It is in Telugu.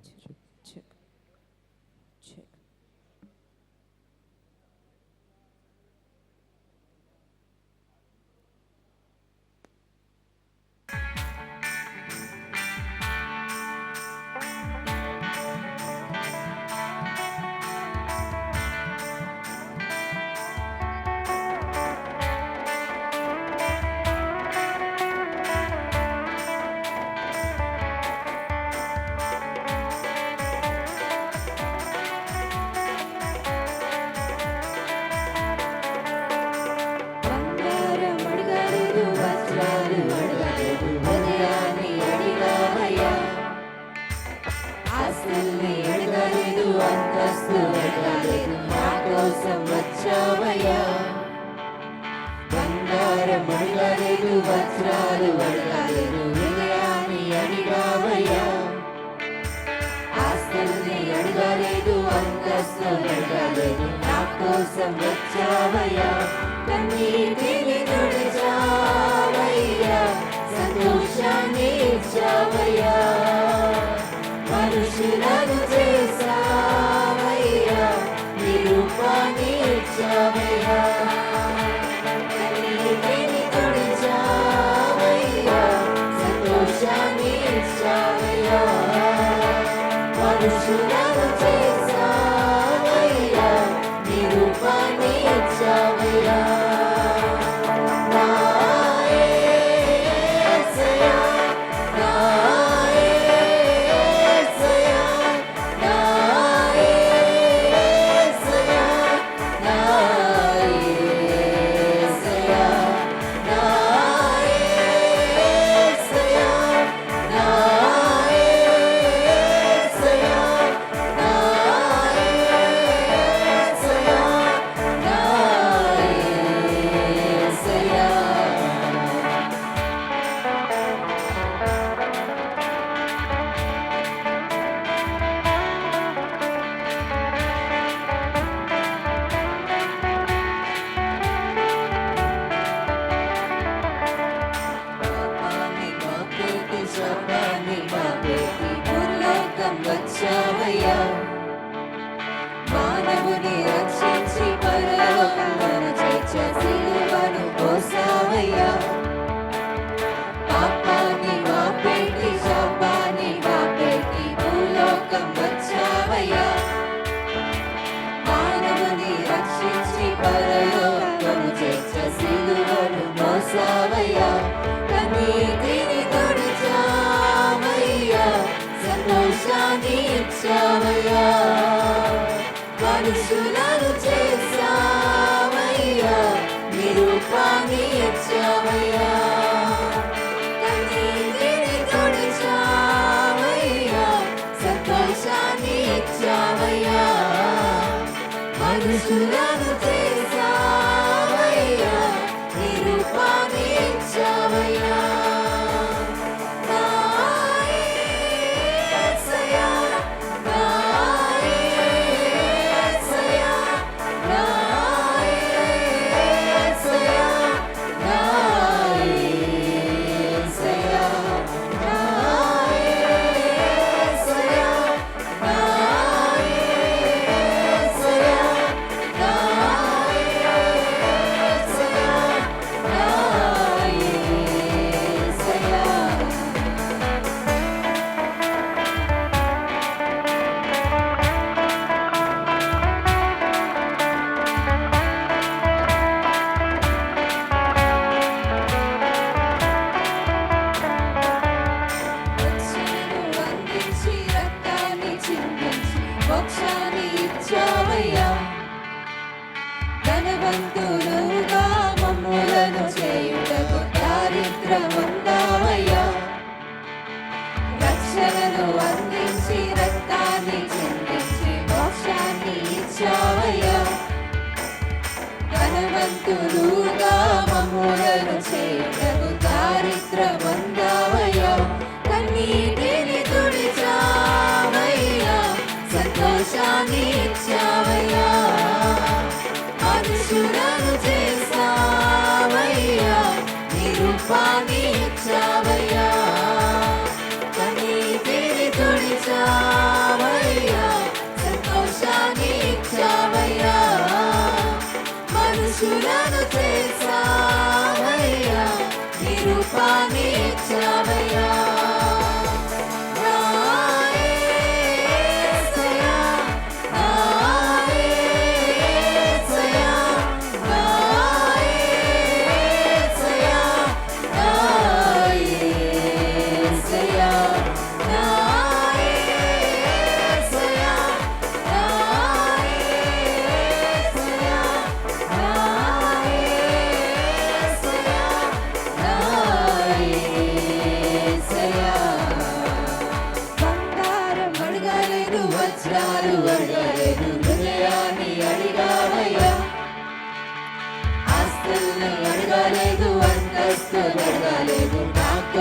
去 వడగలేదు వస్త్రాలు వడగలేదు హృదయాన్ని అడిగావయ్యా ఆస్తుల్ని అడగలేదు అంతస్తు అడగలేదు నా కోసం వచ్చావయ్యా. కన్నీటి స్వామయ్యా కన్నీటిని తొడిచామయ్యా సంతోషాన్ని ఇచ్చామయ్యా. మనుషులను చేశామయ్యా. నిరూపాన్ని ఇచ్చామయ్యా. కన్నీటిని తొడిచామయ్యా సంతోషాన్ని ఇచ్చామయ్యా. మనుషులను వంతులుగా మమ్ములను చేయుటకు దారిద్రముందామయ్యా రక్షణను అందించి రక్తాన్ని చెందించి మోక్షాన్ని ఇచ్చావయ్యా. ధనవంతులుగా కలుగుగాక